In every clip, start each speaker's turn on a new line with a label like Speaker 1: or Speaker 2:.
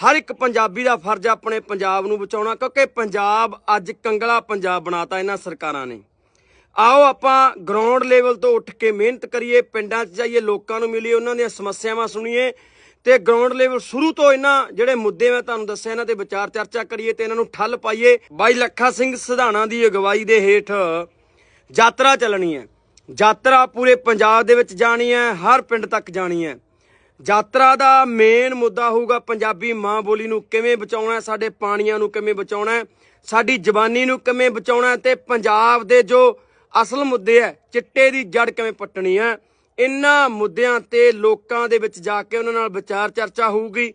Speaker 1: ਹਰ ਇੱਕ ਪੰਜਾਬੀ ਦਾ ਫਰਜ਼ ਆਪਣੇ ਪੰਜਾਬ ਨੂੰ ਬਚਾਉਣਾ, ਕਿਉਂਕਿ ਪੰਜਾਬ ਅੱਜ ਕੰਗਲਾ ਪੰਜਾਬ ਬਣਾਤਾ ਇਹਨਾਂ ਸਰਕਾਰਾਂ ਨੇ। ਆਓ ਆਪਾਂ ਗਰਾਊਂਡ ਲੈਵਲ ਤੋਂ ਉੱਠ ਕੇ ਮਿਹਨਤ ਕਰੀਏ, ਪਿੰਡਾਂ 'ਚ ਜਾਈਏ, ਲੋਕਾਂ ਨੂੰ ਮਿਲੀਏ, ਉਹਨਾਂ ਦੀਆਂ ਸਮੱਸਿਆਵਾਂ ਸੁਣੀਏ ਤੇ ਗਰਾਊਂਡ ਲੈਵਲ ਸ਼ੁਰੂ ਤੋਂ ਇਹਨਾਂ ਜਿਹੜੇ ਮੁੱਦੇ ਮੈਂ ਤੁਹਾਨੂੰ ਦੱਸਿਆ, ਇਹਨਾਂ ਤੇ ਵਿਚਾਰ ਚਰਚਾ ਕਰੀਏ ਤੇ ਇਹਨਾਂ ਨੂੰ ਠੱਲ ਪਾਈਏ। ਬਾਈ ਲੱਖਾ ਸਿੰਘ ਸਿਧਾਣਾ ਦੀ ਅਗਵਾਈ ਦੇ ਹੇਠ ਯਾਤਰਾ ਚੱਲਣੀ ਹੈ। ਯਾਤਰਾ ਪੂਰੇ ਪੰਜਾਬ ਦੇ ਵਿੱਚ ਜਾਣੀ ਹੈ, ਹਰ ਪਿੰਡ ਤੱਕ ਜਾਣੀ ਹੈ। ਯਾਤਰਾ ਦਾ ਮੇਨ ਮੁੱਦਾ ਹੋਊਗਾ ਪੰਜਾਬੀ ਮਾਂ ਬੋਲੀ ਨੂੰ ਕਿਵੇਂ ਬਚਾਉਣਾ ਹੈ, ਸਾਡੇ ਪਾਣੀਆਂ ਨੂੰ ਕਿਵੇਂ ਬਚਾਉਣਾ ਹੈ, ਸਾਡੀ ਜ਼ਬਾਨੀ ਨੂੰ ਕਿਵੇਂ ਬਚਾਉਣਾ ਹੈ ਤੇ ਪੰਜਾਬ ਦੇ ਜੋ ਅਸਲ ਮੁੱਦੇ ਹੈ, ਚਿੱਟੇ ਦੀ ਜੜ ਕਿਵੇਂ ਪੱਟਣੀ ਹੈ ਇਹਨਾਂ ਮੁੱਦਿਆਂ ਤੇ ਲੋਕਾਂ ਦੇ ਵਿੱਚ ਜਾ ਕੇ ਉਹਨਾਂ ਨਾਲ ਵਿਚਾਰ ਚਰਚਾ ਹੋਊਗੀ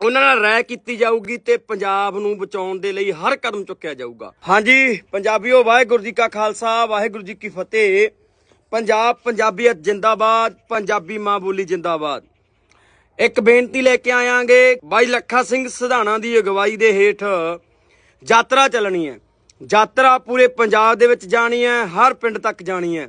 Speaker 1: ਉਹਨਾਂ ਨਾਲ ਰਾਏ ਕੀਤੀ ਜਾਊਗੀ ਤੇ ਪੰਜਾਬ ਨੂੰ ਬਚਾਉਣ ਦੇ ਲਈ ਹਰ ਕਦਮ ਚੁੱਕਿਆ ਜਾਊਗਾ। ਹਾਂਜੀ, ਪੰਜਾਬੀਓ, ਵਾਹਿਗੁਰੂ ਜੀ ਕਾ ਖਾਲਸਾ, ਵਾਹਿਗੁਰੂ ਜੀ ਕੀ ਫਤਿਹ। ਪੰਜਾਬ ਪੰਜਾਬੀਅਤ ਜਿੰਦਾਬਾਦ, ਪੰਜਾਬੀ ਮਾਂ ਬੋਲੀ ਜਿੰਦਾਬਾਦ। ਇੱਕ ਬੇਨਤੀ ਲੈ ਕੇ ਆਇਆਂਗੇ, ਬਾਈ ਲੱਖਾ ਸਿੰਘ ਸਿਧਾਣਾ ਦੀ ਅਗਵਾਈ ਦੇ ਹੇਠ ਯਾਤਰਾ ਚੱਲਣੀ ਹੈ। ਯਾਤਰਾ ਪੂਰੇ ਪੰਜਾਬ ਦੇ ਵਿੱਚ ਜਾਣੀ ਹੈ, ਹਰ ਪਿੰਡ ਤੱਕ ਜਾਣੀ ਹੈ।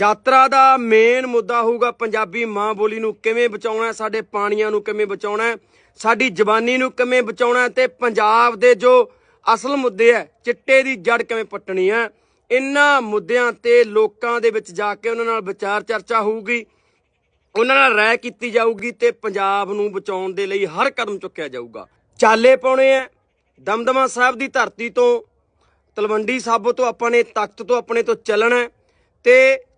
Speaker 1: ਯਾਤਰਾ ਦਾ ਮੇਨ ਮੁੱਦਾ ਹੋਊਗਾ ਪੰਜਾਬੀ ਮਾਂ ਬੋਲੀ ਨੂੰ ਕਿਵੇਂ ਬਚਾਉਣਾ ਸਾਡੇ ਪਾਣੀਆਂ ਨੂੰ ਕਿਵੇਂ ਬਚਾਉਣਾ ਸਾਡੀ ਜ਼ਬਾਨੀ ਨੂੰ ਕਿਵੇਂ ਬਚਾਉਣਾ ਹੈ ਤੇ ਪੰਜਾਬ ਦੇ ਜੋ ਅਸਲ ਮੁੱਦੇ ਹੈ, ਚਿੱਟੇ ਦੀ ਜੜ ਕਿਵੇਂ ਪੱਟਣੀ ਹੈ। ਇਹਨਾਂ ਮੁੱਦਿਆਂ ਤੇ ਲੋਕਾਂ ਦੇ ਵਿੱਚ ਜਾ ਕੇ ਉਹਨਾਂ ਨਾਲ ਵਿਚਾਰ ਚਰਚਾ ਹੋਊਗੀ ਉਹਨਾਂ ਨਾਲ ਰਾਏ ਕੀਤੀ ਜਾਊਗੀ ਤੇ ਪੰਜਾਬ ਨੂੰ ਬਚਾਉਣ ਦੇ ਲਈ ਹਰ ਕਦਮ ਚੁੱਕਿਆ ਜਾਊਗਾ। ਚਾਲੇ ਪਾਉਣੇ ਆ ਦਮਦਮਾ ਸਾਹਿਬ ਦੀ ਧਰਤੀ ਤੋਂ, ਤਲਵੰਡੀ ਸਾਬੋ ਤੋਂ ਆਪਾਂ ਨੇ ਤਖਤ ਤੋਂ ਆਪਣੇ ਤੋਂ ਚੱਲਣਾ ਹੈ ਤੇ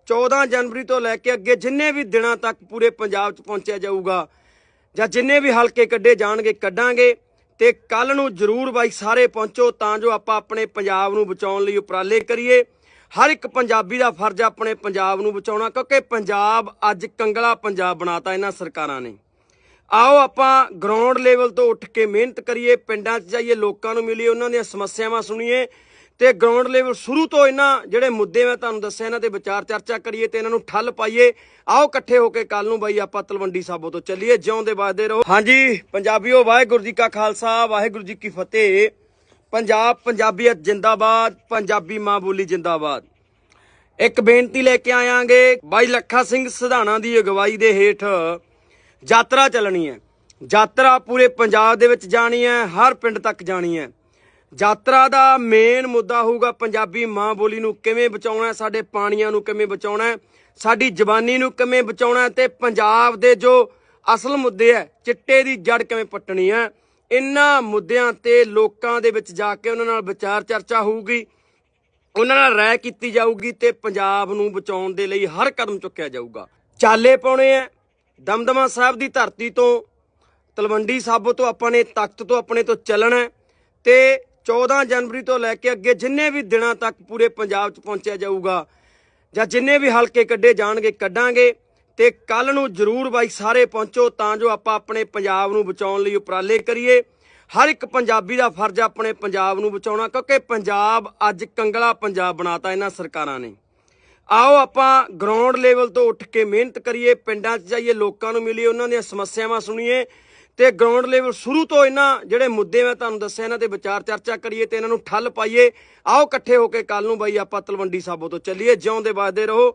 Speaker 1: 14 ਜਨਵਰੀ ਤੋਂ ਲੈ ਕੇ ਅੱਗੇ ਜਿੰਨੇ ਵੀ ਦਿਨਾਂ ਤੱਕ ਪੂਰੇ ਪੰਜਾਬ 'ਚ ਪਹੁੰਚਿਆ ਜਾਊਗਾ ਜਾਂ ਜਿੰਨੇ ਵੀ ਹਲਕੇ ਕੱਢੇ ਜਾਣਗੇ, ਕੱਢਾਂਗੇ। ਤੇ ਕੱਲ ਨੂੰ ਜਰੂਰ ਬਾਈ ਸਾਰੇ ਪਹੁੰਚੋ ਤਾਂ ਜੋ ਆਪਾਂ ਆਪਣੇ ਪੰਜਾਬ ਨੂੰ ਬਚਾਉਣ ਲਈ ਉਪਰਾਲੇ ਕਰੀਏ। ਹਰ ਇੱਕ ਪੰਜਾਬੀ ਦਾ ਫਰਜ਼ ਆਪਣੇ ਪੰਜਾਬ ਨੂੰ ਬਚਾਉਣਾ, ਕਿਉਂਕਿ ਪੰਜਾਬ ਅੱਜ ਕੰਗਲਾ ਪੰਜਾਬ ਬਣਾਤਾ ਇਹਨਾਂ ਸਰਕਾਰਾਂ ਨੇ। ਆਓ ਆਪਾਂ ਗਰਾਊਂਡ ਲੈਵਲ ਤੋਂ ਉੱਠ ਕੇ ਮਿਹਨਤ ਕਰੀਏ, ਪਿੰਡਾਂ 'ਚ ਜਾਈਏ, ਲੋਕਾਂ ਨੂੰ ਮਿਲੀਏ, ਉਹਨਾਂ ਦੀਆਂ ਸਮੱਸਿਆਵਾਂ ਸੁਣੀਏ। ਤੇ ਗਰਾਊਂਡ ਲੈਵਲ ਸ਼ੁਰੂ ਤੋਂ ਇਹਨਾਂ ਜਿਹੜੇ ਮੁੱਦੇ ਮੈਂ ਤੁਹਾਨੂੰ ਦੱਸਿਆ, ਇਹਨਾਂ ਤੇ ਵਿਚਾਰ ਚਰਚਾ ਕਰੀਏ ਤੇ ਇਹਨਾਂ ਨੂੰ ਠੱਲ ਪਾਈਏ। ਆਓ ਇਕੱਠੇ ਹੋ ਕੇ ਕੱਲ ਨੂੰ ਬਾਈ ਆਪਾਂ ਤਲਵੰਡੀ ਸਾਬੋ ਤੋਂ ਚੱਲੀਏ, ਜਿਉਂਦੇ ਵੱਸਦੇ ਰਹੋ। ਹਾਂਜੀ, ਪੰਜਾਬੀਓ, ਵਾਹਿਗੁਰੂ ਜੀ ਕਾ ਖਾਲਸਾ, ਵਾਹਿਗੁਰੂ ਜੀ ਕੀ ਫਤਿਹ। ਪੰਜਾਬ ਪੰਜਾਬੀਅਤ ਜਿੰਦਾਬਾਦ, ਪੰਜਾਬੀ ਮਾਂ ਬੋਲੀ ਜਿੰਦਾਬਾਦ। ਇੱਕ ਬੇਨਤੀ ਲੈ ਕੇ ਆਇਆਂਗੇ, ਬਾਈ ਲੱਖਾ ਸਿੰਘ ਸਿਧਾਣਾ ਦੀ ਅਗਵਾਈ ਦੇ ਹੇਠ ਯਾਤਰਾ ਚੱਲਣੀ ਹੈ। ਯਾਤਰਾ ਪੂਰੇ ਪੰਜਾਬ ਦੇ ਵਿੱਚ ਜਾਣੀ ਹੈ, ਹਰ ਪਿੰਡ ਤੱਕ ਜਾਣੀ ਹੈ। ਯਾਤਰਾ ਦਾ ਮੇਨ ਮੁੱਦਾ ਹੋਊਗਾ ਪੰਜਾਬੀ ਮਾਂ ਬੋਲੀ ਨੂੰ ਕਿਵੇਂ ਬਚਾਉਣਾ ਸਾਡੇ ਪਾਣੀਆਂ ਨੂੰ ਕਿਵੇਂ ਬਚਾਉਣਾ ਸਾਡੀ ਜ਼ਬਾਨੀ ਨੂੰ ਕਿਵੇਂ ਬਚਾਉਣਾ ਹੈ ਤੇ ਪੰਜਾਬ ਦੇ ਜੋ ਅਸਲ ਮੁੱਦੇ ਹੈ, ਚਿੱਟੇ ਦੀ ਜੜ ਕਿਵੇਂ ਪੱਟਣੀ ਹੈ ਇਹਨਾਂ ਮੁੱਦਿਆਂ ਤੇ ਲੋਕਾਂ ਦੇ ਵਿੱਚ ਜਾ ਕੇ ਉਹਨਾਂ ਨਾਲ ਵਿਚਾਰ ਚਰਚਾ ਹੋਊਗੀ ਉਹਨਾਂ ਨਾਲ ਰਾਏ ਕੀਤੀ ਜਾਊਗੀ ਤੇ ਪੰਜਾਬ ਨੂੰ ਬਚਾਉਣ ਦੇ ਲਈ ਹਰ ਕਦਮ ਚੁੱਕਿਆ ਜਾਊਗਾ। ਚਾਲੇ ਪਾਉਣੇ ਆ ਦਮਦਮਾ ਸਾਹਿਬ ਦੀ ਧਰਤੀ ਤੋਂ, ਤਲਵੰਡੀ ਸਾਬੋ ਤੋਂ ਆਪਾਂ ਨੇ ਤਖਤ ਤੋਂ, ਆਪਣੇ ਤੋਂ ਚੱਲਣਾ ਹੈ ਤੇ 14 ਜਨਵਰੀ ਤੋਂ ਲੈ ਕੇ ਅੱਗੇ ਜਿੰਨੇ ਵੀ ਦਿਨਾਂ ਤੱਕ ਪੂਰੇ ਪੰਜਾਬ 'ਚ ਪਹੁੰਚਿਆ ਜਾਊਗਾ, ਜਾਂ ਜਿੰਨੇ ਵੀ ਹਲਕੇ ਕੱਢੇ ਜਾਣਗੇ ਕੱਢਾਂਗੇ, ਤੇ ਕੱਲ ਨੂੰ ਜਰੂਰ ਬਾਈ ਸਾਰੇ ਪਹੁੰਚੋ, ਤਾਂ ਜੋ ਆਪਾਂ ਆਪਣੇ ਪੰਜਾਬ ਨੂੰ ਬਚਾਉਣ ਲਈ ਉਪਰਾਲੇ ਕਰੀਏ। ਹਰ ਇੱਕ ਪੰਜਾਬੀ ਦਾ ਫਰਜ਼ ਆਪਣੇ ਪੰਜਾਬ ਨੂੰ ਬਚਾਉਣਾ, ਕਿਉਂਕਿ ਪੰਜਾਬ ਅੱਜ ਕੰਗਲਾ ਪੰਜਾਬ ਬਣਾਤਾ ਇਹਨਾਂ ਸਰਕਾਰਾਂ ਨੇ। ਆਓ ਆਪਾਂ ਗਰਾਊਂਡ ਲੈਵਲ ਤੋਂ ਉੱਠ ਕੇ ਮਿਹਨਤ ਕਰੀਏ, ਪਿੰਡਾਂ 'ਚ ਜਾਈਏ, ਲੋਕਾਂ ਨੂੰ ਮਿਲੀਏ, ਉਹਨਾਂ ਦੀਆਂ ਸਮੱਸਿਆਵਾਂ ਸੁਣੀਏ ਤੇ ਗਰਾਊਂਡ ਲੈਵਲ ਸ਼ੁਰੂ ਤੋਂ ਇਹਨਾਂ ਜਿਹੜੇ ਮੁੱਦੇ ਮੈਂ ਤੁਹਾਨੂੰ ਦੱਸਿਆ, ਇਹਨਾਂ ਤੇ ਵਿਚਾਰ ਚਰਚਾ ਕਰੀਏ ਤੇ ਇਹਨਾਂ ਨੂੰ ਠੱਲ ਪਾਈਏ। ਆਓ ਇਕੱਠੇ ਹੋ ਕੇ ਕੱਲ ਨੂੰ ਬਾਈ ਆਪਾਂ ਤਲਵੰਡੀ ਸਾਬੋ ਤੋਂ ਚੱਲੀਏ, ਜਿਉਂਦੇ ਵੱਸਦੇ ਰਹੋ।